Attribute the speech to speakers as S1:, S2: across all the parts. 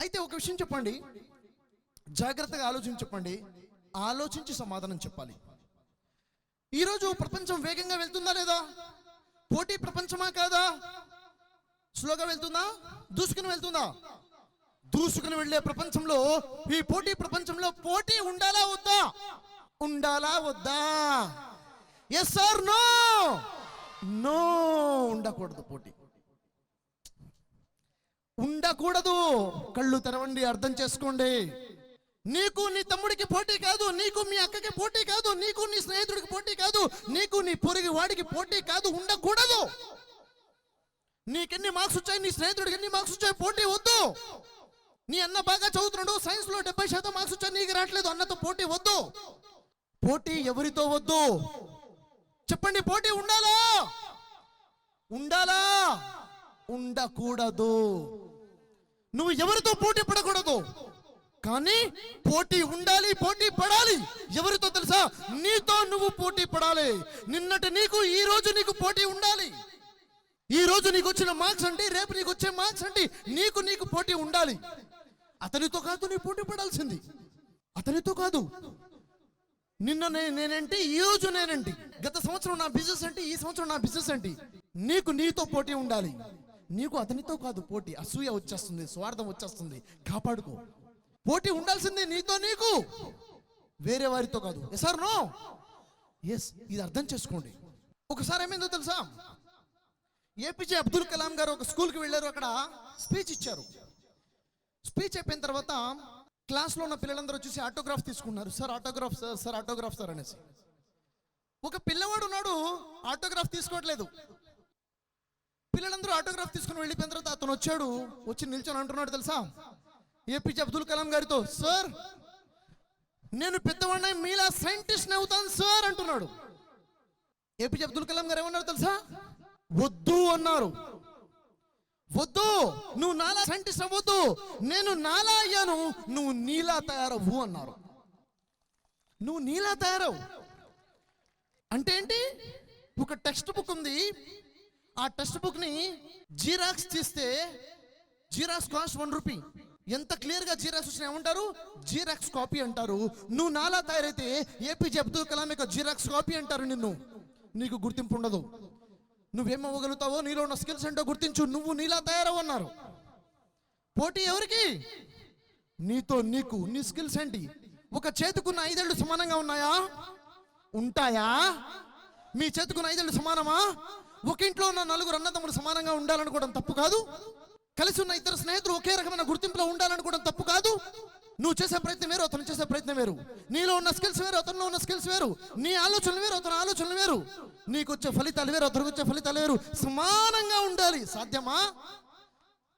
S1: అయితే ఒక విషయం చెప్పండి. జాగ్రత్తగా ఆలోచించి చెప్పండి ఆలోచించి సమాధానం చెప్పాలి. ఈరోజు ప్రపంచం వేగంగా వెళ్తుందా లేదా? పోటీ ప్రపంచమా కాదా? స్లోగా వెళ్తుందా? దూసుకుని వెళ్తుందా? దూసుకుని వెళ్ళే ప్రపంచంలో ఈ పోటీ ప్రపంచంలో పోటీ ఉండాలా వద్దా? ఉండాలా వద్దా? ఎస్ ఆర్ నో నో ఉండకూడదు పోటీ. ఉండకూడదు. కళ్ళు తెరవండి అర్థం చేసుకోండి. నీకు నీ తమ్ముడికి పోటీ కాదు నీకు మీ అక్కకి పోటీ కాదు నీకు నీ స్నేహితుడికి పోటీ కాదు నీకు నీ పొరుగు వాడికి పోటీ కాదు ఉండకూడదు. నీకెన్ని మార్క్స్ వచ్చాయి నీ స్నేహితుడికి ఎన్ని మార్క్స్ వచ్చాయి పోటీ వద్దు. నీ అన్న బాగా చదువుతున్నాడు సైన్స్లో డెబ్బై శాతం మార్క్స్ వచ్చాయి నీకు రావట్లేదు అన్నతో పోటీ వద్దు. పోటీ ఎవరితో వద్దు? చెప్పండి పోటీ ఉండాలా? ఉండాలా? ఉండకూడదు. నువ్వు ఎవరితో పోటీ పడకూడదు? కానీ పోటీ ఉండాలి పోటీ పడాలి. ఎవరితో తెలుసా? నీతో నువ్వు పోటీ పడాలి. నిన్నటి నీకు ఈ రోజు నీకు పోటీ ఉండాలి. ఈ రోజు నీకు వచ్చిన మార్క్స్ అంటే రేపు నీకు వచ్చే మార్క్స్ అంటే నీకు నీకు పోటీ ఉండాలి. అతనితో కాదు నీ పోటీ పడాల్సింది. అతనితో కాదు. నిన్న నేనేంటి ఈ రోజు నేనేంటి గత సంవత్సరం నా బిజినెస్ అంటే ఈ సంవత్సరం నా బిజినెస్ ఏంటి నీకు నీతో పోటీ ఉండాలి. నీకు అతనితో కాదు పోటీ. అసూయ వచ్చేస్తుంది స్వార్థం వచ్చేస్తుంది. కాపాడుకో. పోటీ ఉండాల్సింది నీతో నీకు. వేరే వారితో కాదు. సార్ నో ఎస్ ఇది అర్థం చేసుకోండి. ఒకసారి ఏమైందో తెలుసా? ఏపీజే అబ్దుల్ కలాం గారు ఒక స్కూల్కి వెళ్ళారు అక్కడ స్పీచ్ ఇచ్చారు. స్పీచ్ అయిపోయిన తర్వాత క్లాస్లో ఉన్న పిల్లలందరూ వచ్చేసి ఆటోగ్రాఫ్ తీసుకున్నారు. Sir autograph sir sir autograph sir అనేసి. ఒక పిల్లవాడు ఉన్నాడు ఆటోగ్రాఫ్ తీసుకోవట్లేదు. పిల్లలందరూ ఆటోగ్రాఫ్ తీసుకుని వెళ్ళిపోయిన తర్వాత అతను వచ్చాడు వచ్చి నిల్చొని అంటున్నాడు తెలుసా? ఏపీజే అబ్దుల్ కలాం గారితో సార్ నేను పెద్దవాడిని మీలా సైంటిస్ట్ అవుతాను సార్ అంటున్నాడు. ఏపీజే అబ్దుల్ కలాం గారు ఏమన్నారు తెలుసా? వద్దు అన్నారు. వద్దు నువ్వు నాలా సైంటిస్ట్ అవ్వద్దు నేను నాలా అయ్యాను నువ్వు నీలా తయారవ్వు అన్నారు. నువ్వు నీలా తయారవు అంటే ఏంటి? ఒక టెక్స్ట్ బుక్ ఉంది ఆ టెక్స్ట్ బుక్ని జీరాక్స్ తీస్తే జీరాక్స్ కాస్ట్ వన్ రూపీ. ఎంత క్లియర్గా జీరాక్స్ వచ్చినా ఏమంటారు? జీరాక్స్ కాపీ అంటారు. నువ్వు నాలా తయారైతే ఏపీజే అబ్దుల్ కలాం యొక్క జీరాక్స్ కాపీ అంటారు నిన్ను. నీకు గుర్తింపు ఉండదు. నువ్వేమవ్వగలుగుతావో నీలో ఉన్న స్కిల్స్ ఏంటో గుర్తించు. నువ్వు నీలా తయారవన్నారు పోటీ ఎవరికి? నీతో నీకు. నీ స్కిల్స్ ఏంటి? ఒక చేతుకున్న ఐదేళ్ళు సమానంగా ఉన్నాయా? ఉంటాయా? మీ చేతుకున్న ఐదేళ్ళు సమానమా? ఒక ఇంట్లో ఉన్న నలుగురు అన్నదమ్ములు సమానంగా ఉండాలనుకోవడం తప్పు కాదు. కలిసి ఉన్న ఇద్దరు స్నేహితులు ఒకే రకమైన గుర్తింపులో ఉండాలనుకోవడం తప్పు కాదు. నువ్వు చేసే ప్రయత్నం వేరు అతను చేసే ప్రయత్నం వేరు. నీలో ఉన్న స్కిల్స్ వేరు అతనిలో ఉన్న స్కిల్స్ వేరు. నీ ఆలోచనలు వేరు అతని ఆలోచనలు వేరు. నీకు వచ్చే ఫలితాలు వేరు అతనికి వచ్చే ఫలితాలు వేరు. సమానంగా ఉండాలి. సాధ్యమా?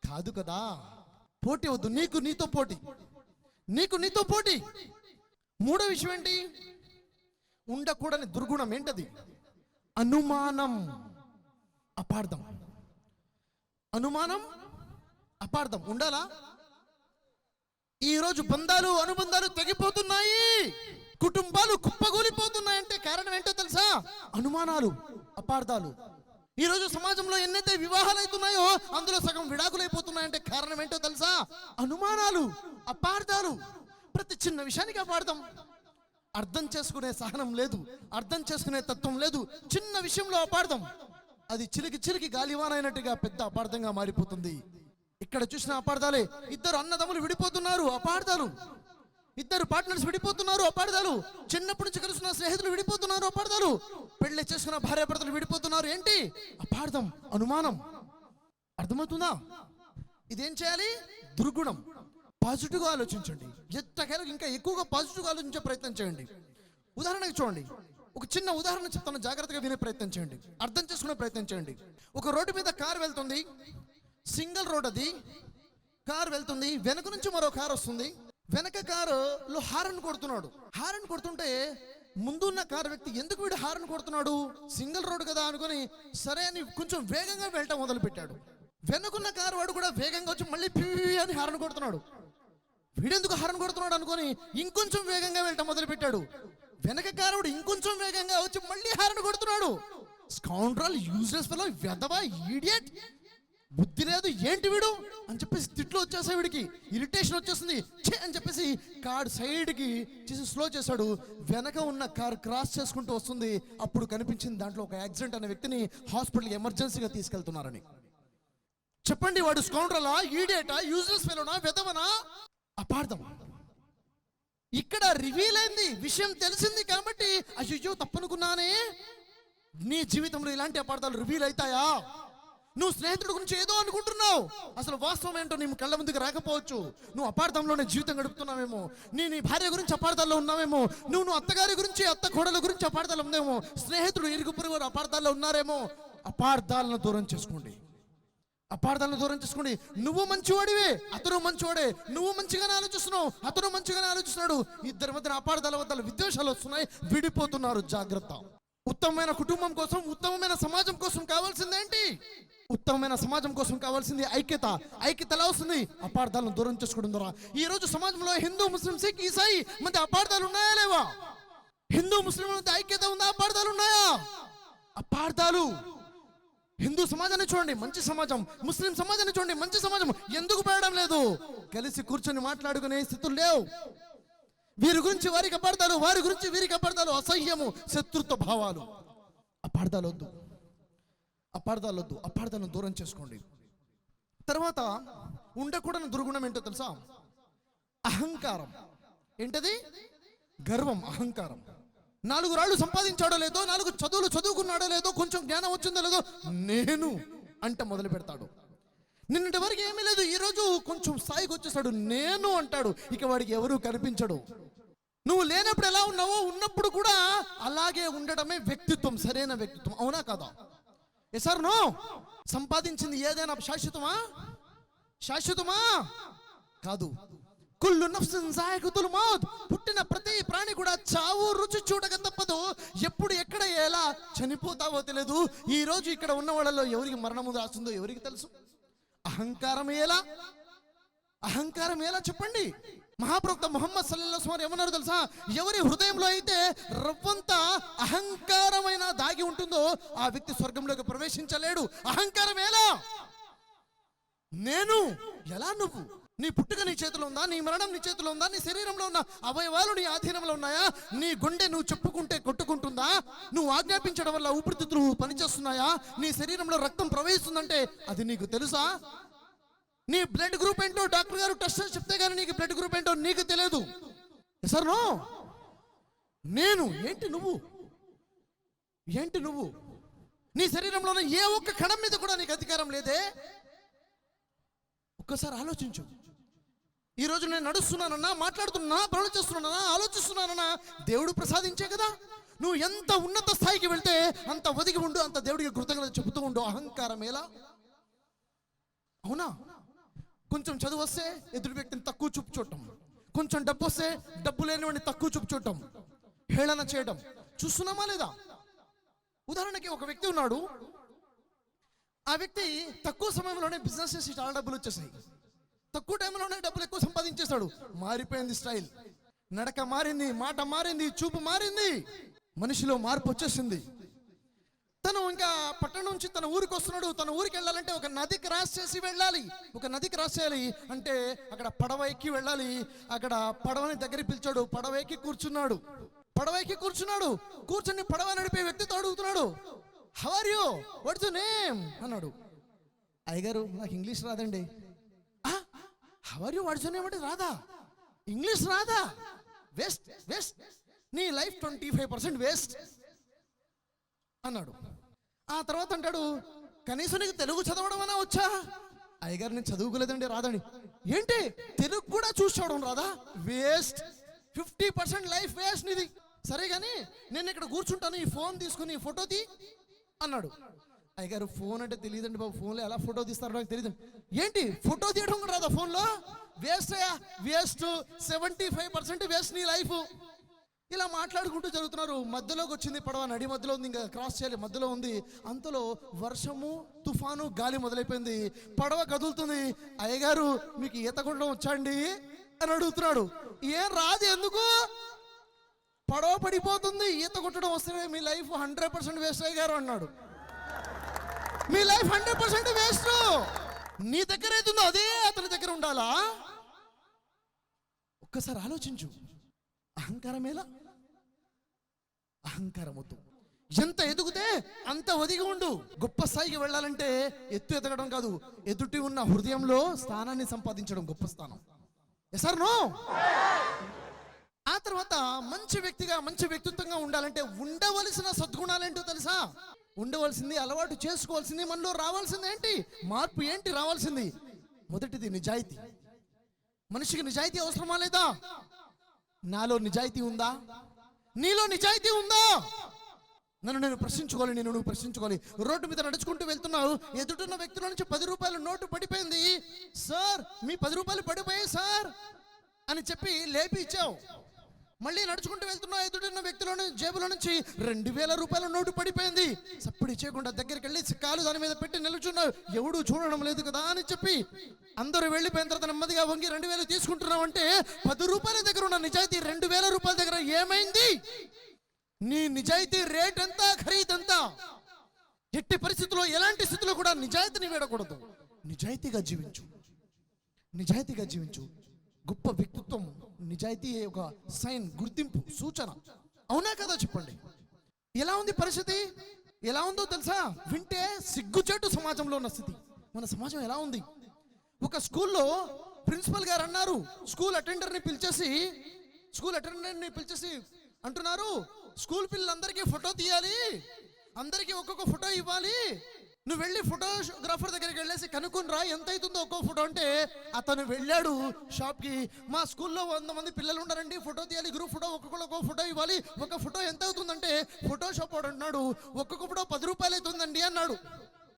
S1: కాదు కదా. పోటీ వద్దు. నీకు నీతో పోటీ. నీకు నీతో పోటీ. మూడో విషయం ఏంటి? ఉండకూడని దుర్గుణం ఏంటది? అనుమానం. అపార్థం. అనుమానం అపార్థం. ఉండాలా? ఈరోజు బంధాలు అనుబంధాలు తెగిపోతున్నాయి. కుటుంబాలు కుప్పగూలిపోతున్నాయంటే కారణం ఏంటో తెలుసా? అనుమానాలు అపార్థాలు. ఈరోజు సమాజంలో ఎన్నైతే వివాహాలు అవుతున్నాయో అందులో సగం విడాకులైపోతున్నాయంటే కారణం ఏంటో తెలుసా? అనుమానాలు అపార్థాలు. ప్రతి చిన్న విషయానికి అపార్థం. అర్థం చేసుకునే సహనం లేదు. అర్థం చేసుకునే తత్వం లేదు. చిన్న విషయంలో అపార్థం. అది చిలికి చిలికి గాలివానైనట్టుగా పెద్ద అపార్థంగా మారిపోతుంది. ఇక్కడ చూసిన అపార్థాలే ఇద్దరు అన్నదమ్ములు విడిపోతున్నారు అపార్థాలు. ఇద్దరు పార్ట్నర్స్ విడిపోతున్నారు అపార్థాలు. చిన్నప్పటి నుంచి కలిసిన స్నేహితులు విడిపోతున్నారు అపార్థాలు. పెళ్ళి చేసుకున్న భార్యాభర్తలు విడిపోతున్నారు ఏంటి? అపార్థం అనుమానం. అర్థమవుతుందా? ఇదేం చేయాలి? దుర్గుణం. పాజిటివ్గా ఆలోచించండి. ఎట్టకేలకు ఇంకా ఎక్కువగా పాజిటివ్గా ఆలోచించే ప్రయత్నం చేయండి. ఉదాహరణకి చూడండి. ఒక చిన్న ఉదాహరణ చెప్తాను జాగ్రత్తగా వినే ప్రయత్నం చేయండి. అర్థం చేసుకునే ప్రయత్నం చేయండి. ఒక రోడ్డు మీద కారు వెళ్తుంది. సింగిల్ రోడ్ అది. కార్ వెళ్తుంది. వెనక నుంచి మరో కార్ వస్తుంది. వెనక కారులో హారన్ కొడుతున్నాడు. హారన్ కొడుతుంటే ముందున్న కారు వ్యక్తి ఎందుకు వీడు హారన్ కొడుతున్నాడు? సింగిల్ రోడ్ కదా అనుకొని సరే అని కొంచెం వేగంగా వెళ్ళటం మొదలు పెట్టాడు వెనుకున్న కారు వాడు కూడా వేగంగా వచ్చి మళ్ళీ పీ అని హారన్ కొడుతున్నాడు. వీడెందుకు హారన్ కొడుతున్నాడు అనుకొని ఇంకొంచెం వేగంగా వెళ్ళటం మొదలు వెనకకారుడు ఇంకొంచెం వేగంగా వచ్చి మళ్ళీ హారన్ కొడుతున్నాడు. స్కౌండ్రల్ యూజ్లెస్ ఫెలో వెదవా ఈడియట్ బుద్ధి లేదు ఏంటి వీడు? అని చెప్పేసి తిట్లు వచ్చేసాయి వీడికి. ఇరిటేషన్ వచ్చేస్తుంది. ఛే అని చెప్పేసి కార్ సైడ్కి చేసి స్లో చేశాడు వెనక ఉన్న కార్ క్రాస్ చేసుకుంటూ వస్తుంది. అప్పుడు కనిపించింది దాంట్లో ఒక యాక్సిడెంట్ అనే వ్యక్తిని హాస్పిటల్కి ఎమర్జెన్సీగా తీసుకెళ్తున్నారని. చెప్పండి వాడు స్కౌండ్రలా ఈడియటా యూజ్లెస్ ఫెలోనా వెదవనా అపార్థం ఇక్కడ రివీల్ అయింది విషయం తెలిసింది కాబట్టి అయ్యో తప్పనుకున్నానే. నీ జీవితంలో ఇలాంటి అపార్థాలు రివీల్ అవుతాయా నువ్వు స్నేహితుడి గురించి ఏదో అనుకుంటున్నావు. అసలు వాస్తవం ఏంటో నీ కళ్ళ ముందుకు రాకపోవచ్చు. నువ్వు అపార్థంలోనే జీవితం గడుపుతున్నావేమో. నీ నీ భార్య గురించి అపార్థాల్లో ఉన్నావేమో. నువ్వు నువ్వు అత్తగారి గురించి అత్త కోడల గురించి అపార్థాలు ఉందేమో స్నేహితుడు ఇరుగు పొరుగు అపార్థాల్లో ఉన్నారేమో. అపార్థాలను దూరం చేసుకోండి. అపార్థాలను దూరం చేసుకోండి. నువ్వు మంచివాడివే. అతను మంచివాడే. నువ్వు మంచిగానే ఆలోచిస్తున్నావు. అతను మంచిగానే ఆలోచిస్తున్నాడు. ఇద్దరి మధ్యన అపార్థాల వద్ద విద్వేషాలు వస్తున్నాయి. విడిపోతున్నారు. జాగ్రత్త. ఉత్తమమైన కుటుంబం కోసం ఉత్తమమైన సమాజం కోసం కావాల్సిందేంటి ఉత్తమమైన సమాజం కోసం కావాల్సింది ఐక్యత. ఐక్యత ఎలా వస్తుంది? అపార్థాలను దూరం చేసుకోవడం ద్వారా. ఈ రోజు సమాజంలో హిందూ ముస్లిం సిక్ ఈసాయి మధ్య అపార్థాలు ఉన్నాయా లేవా? హిందూ ముస్లిం మధ్య ఐక్యత ఉందా? అపార్థాలు ఉన్నాయా? అపార్థాలు. హిందూ సమాజాన్ని చూడండి మంచి సమాజం ముస్లిం సమాజాన్ని చూడండి మంచి సమాజం. ఎందుకు పెరగడం లేదు? కలిసి కూర్చొని మాట్లాడుకునే స్థితులు లేవు. వీరి గురించి వారికి అపార్థాలు వారి గురించి వీరికి అపార్థాలు అసహ్యము శత్రుత్వ భావాలు. అపార్థాలు వద్దు. అపార్థాలు వద్దు. అపార్థాలను దూరం చేసుకోండి. తర్వాత ఉండకూడని దుర్గుణం ఏంటో తెలుసా? అహంకారం. ఏంటది? గర్వం అహంకారం. నాలుగు రాళ్ళు సంపాదించాడో లేదో నాలుగు చదువులు చదువుకున్నాడో లేదో కొంచెం జ్ఞానం వచ్చిందో లేదో నేను అంట మొదలు పెడతాడు. నిన్నటి వరకు ఏమీ లేదు ఈ రోజు కొంచెం స్థాయికి వచ్చేసాడు నేను అంటాడు ఇక వాడికి ఎవరూ కనిపించడు. నువ్వు లేనప్పుడు ఎలా ఉన్నావో ఉన్నప్పుడు కూడా అలాగే ఉండడమే వ్యక్తిత్వం సరైన వ్యక్తిత్వం అవునా కదా? Sir no! సంపాదించింది ఏదైనా శాశ్వతమా? శాశ్వతమా? కాదు. కుళ్ళు నఫ్సిన్ సాయకుతులు మౌత్ పుట్టిన ప్రతి ప్రాణి కూడా చావు రుచి చూడక తప్పదు. ఎప్పుడు ఎక్కడ ఎలా చనిపోతావో తెలియదు ఈ రోజు ఇక్కడ ఉన్న వాళ్ళలో ఎవరికి మరణము రాస్తుందో ఎవరికి తెలుసు? అహంకారం ఎలా? అహంకారం ఎలా చెప్పండి? మహాప్రవక్త మొహమ్మద్ సల్లల్లా సుమారు ఏమన్నారు తెలుసా? ఎవరి హృదయంలో అయితే రవ్వంత అహంకారమైన దాగి ఉంటుందో ఆ వ్యక్తి స్వర్గంలోకి ప్రవేశించలేడు. అహంకారం ఎలా? నేను? ఎలా నువ్వు? నీ పుట్టుక నీ చేతిలో ఉందా? నీ మరణం నీ చేతిలో ఉందా? నీ శరీరంలో ఉన్న అవయవాలు నీ ఆధీనంలో ఉన్నాయా? నీ గుండె నువ్వు చెప్పుకుంటే కొట్టుకుంటుందా? నువ్వు ఆజ్ఞాపించడం వల్ల ఊపిరితిత్తులు పనిచేస్తున్నాయా? నీ శరీరంలో రక్తం ప్రవహిస్తుందంటే అది నీకు తెలుసా? నీ బ్లడ్ గ్రూప్ ఏంటో డాక్టర్ గారు టెస్ట్ చెప్తే కానీ నీకు బ్లడ్ గ్రూప్ ఏంటో నీకు తెలియదు. సార్ నో నేను ఏంటి నువ్వు? ఏంటి నువ్వు? నీ శరీరంలో ఉన్న ఏ ఒక్క కణం మీద కూడా నీకు అధికారం లేదే? ఒక్కసారి ఆలోచించు. ఈరోజు నేను నడుస్తున్నానన్నా మాట్లాడుతున్నా పనులు చేస్తున్నానన్నా ఆలోచిస్తున్నానన్నా దేవుడు ప్రసాదించే కదా. నువ్వు ఎంత ఉన్నత స్థాయికి వెళ్తే అంత ఒదిగి ఉండు అంత దేవుడికి కృతజ్ఞత చెబుతూ ఉండు అహంకారం ఎలా? అవునా? కొంచెం చదువు వస్తే ఎదుటి వ్యక్తిని తక్కువ చూపు చూడటం. కొంచెం డబ్బు వస్తే డబ్బు లేనివాడిని తక్కువ చూపు చూడటం. హేళన చేయడం. చూస్తున్నామా లేదా? ఉదాహరణకి ఒక వ్యక్తి ఉన్నాడు. ఆ వ్యక్తి తక్కువ సమయంలోనే బిజినెస్ చేసి చాలా డబ్బులు వచ్చేసాయి. తక్కువ టైంలోనే డబ్బులు ఎక్కువ సంపాదించేశాడు. మారిపోయింది స్టైల్. నడక మారింది మాట మారింది చూపు మారింది. మనిషిలో మార్పు వచ్చేసింది. తను ఇంకా పట్టణం నుంచి తన ఊరికి వస్తున్నాడు. తన ఊరికి వెళ్ళాలంటే ఒక నది క్రాస్ చేసి వెళ్ళాలి. ఒక నది క్రాస్ చేయాలి అంటే అక్కడ పడవ ఎక్కి వెళ్ళాలి. అక్కడ పడవని దగ్గర పిలిచాడు. పడవ ఎక్కి కూర్చున్నాడు. పడవ ఎక్కి కూర్చున్నాడు. కూర్చుని పడవ నడిపే వ్యక్తితో అడుగుతున్నాడు. హవర్ యూ వాట్స్ నేమ్ అన్నాడు. అయ్యగారు నాకు ఇంగ్లీష్ రాదండి. హవర్ యూ వాట్స్ రాదా ఇంగ్లీష్ రాదా వేస్ట్ వేస్ట్ నీ life twenty five percent waste అన్నాడు. ఆ తర్వాత అంటాడు కనీసం నీకు తెలుగు చదవడం అన్నా వచ్చా? అయ్యగారు నేను చదువుకోలేదండి రాదండి ఏంటి? తెలుగు కూడా చూసుకోవడం రాదా waste fifty percent life waste నీది. సరే కానీ నేను ఇక్కడ కూర్చుంటాను ఈ ఫోన్ తీసుకుని ఫోటో తీ అన్నాడు. అయ్యగారు ఫోన్ అంటే తెలియదండి బాబు. ఫోన్లో ఎలా ఫోటో తీస్తారో నాకు తెలియదు ఏంటి? ఫోటో తీయడం కూడా రాదా ఫోన్లో వేస్ట్ అయ్యా. Waste seventy five percent waste నీ లైఫ్ ఇలా మాట్లాడుకుంటూ జరుగుతున్నారు. మధ్యలోకి వచ్చింది పడవ నడి మధ్యలో ఉంది ఇంకా క్రాస్ చేయాలి మధ్యలో ఉంది. అంతలో వర్షము తుఫాను గాలి మొదలైపోయింది. పడవ కదులుతుంది. అయ్యగారు మీకు ఈత కొట్టడం వచ్చండి అని అడుగుతున్నాడు. ఏం రాదు ఎందుకు? పడవ పడిపోతుంది ఈత కొట్టడం వస్తే మీ లైఫ్ హండ్రెడ్ పర్సెంట్ వేస్ట్ అయ్యారు అన్నాడు. మీ లైఫ్ హండ్రెడ్ పర్సెంట్ వేస్ట్. నీ దగ్గర ఏదుందో అదే అతని దగ్గర ఉండాలా? ఒక్కసారి ఆలోచించు. అహంకారమేలా? అహంకారం వద్దు ఎంత ఎదుగుతే అంత ఒదిగి ఉండు. గొప్ప స్థాయికి వెళ్ళాలంటే ఎత్తు ఎదగడం కాదు. ఎదుటి ఉన్న హృదయంలో స్థానాన్ని సంపాదించడం గొప్ప స్థానం. ఎసార్ నో ఆ తర్వాత మంచి వ్యక్తిగా మంచి వ్యక్తిత్వంగా ఉండాలంటే ఉండవలసిన సద్గుణాలేంటో తెలుసా? ఉండవలసింది అలవాటు చేసుకోవాల్సింది మనలో రావాల్సింది ఏంటి? మార్పు ఏంటి రావాల్సింది? మొదటిది నిజాయితీ. మనిషికి నిజాయితీ అవసరమా లేదా? నాలో నిజాయితీ ఉందా? నీలో నిజాయితీ ఉందా? నన్ను నేను ప్రశ్నించుకోవాలి నేను నువ్వు ప్రశ్నించుకోవాలి. రోడ్డు మీద నడుచుకుంటూ వెళ్తున్నావు ఎదుటిన్న వ్యక్తుల నుంచి పది రూపాయలు నోటు పడిపోయింది. సార్ మీ పది రూపాయలు పడిపోయాయి సార్ అని చెప్పి లేపి ఇచ్చావు. మళ్ళీ నడుచుకుంటూ వెళ్తున్న ఎదుటిన్న వ్యక్తుల జేబులో నుంచి రెండు వేల రూపాయల నోటు పడిపోయింది. సప్పుడు చేయకుండా దగ్గరికి వెళ్ళి కాలు దాని మీద పెట్టి నిలుచున్నావు ఎవడు చూడడం లేదు కదా అని చెప్పి అందరూ వెళ్ళిపోయిన తర్వాత నెమ్మదిగా వంగి రెండు వేలు తీసుకుంటున్నావు అంటే పది రూపాయల దగ్గర ఉన్న నిజాయితీ రెండు వేల రూపాయల దగ్గర ఏమైంది? నీ నిజాయితీ రేట్ ఎంత ఖరీదు ఎంత? ఎట్టి పరిస్థితుల్లో ఎలాంటి స్థితిలో కూడా నిజాయితీని వేడకూడదు. నిజాయితీగా జీవించు. నిజాయితీగా జీవించు. గొప్ప వ్యక్తిత్వం నిజాయితీ ఒక సైన్ గుర్తింపు సూచన. అవునా కదా చెప్పండి? ఎలా ఉంది పరిస్థితి? ఎలా ఉందో తెలుసా? వింటే సిగ్గుచేటు సమాజంలో ఉన్న స్థితి. మన సమాజం ఎలా ఉంది? ఒక స్కూల్లో ప్రిన్సిపల్ గారు అన్నారు స్కూల్ అటెండర్ని పిలిచేసి స్కూల్ అటెండర్ని పిలిచేసి అంటున్నారు స్కూల్ పిల్లలందరికీ ఫోటో తీయాలి అందరికీ ఒక్కొక్క ఫోటో ఇవ్వాలి నువ్వు వెళ్ళి ఫోటోగ్రాఫర్ దగ్గరికి వెళ్ళేసి కనుక్కుని రా ఎంత అవుతుందో ఒక్కో ఫోటో అంటే అతను వెళ్ళాడు షాప్కి మా స్కూల్లో వంద మంది పిల్లలు ఉన్నారండి ఫోటో తీయాలి గ్రూప్ ఫోటో ఒక్కొక్కరు ఒక్కో ఫోటో ఇవ్వాలి. ఒక ఫోటో ఎంత అవుతుందంటే ఫోటో షాప్ వాడు అంటున్నాడు ఒక్కొక్క ఫోటో పది రూపాయలు అవుతుందండి అన్నాడు.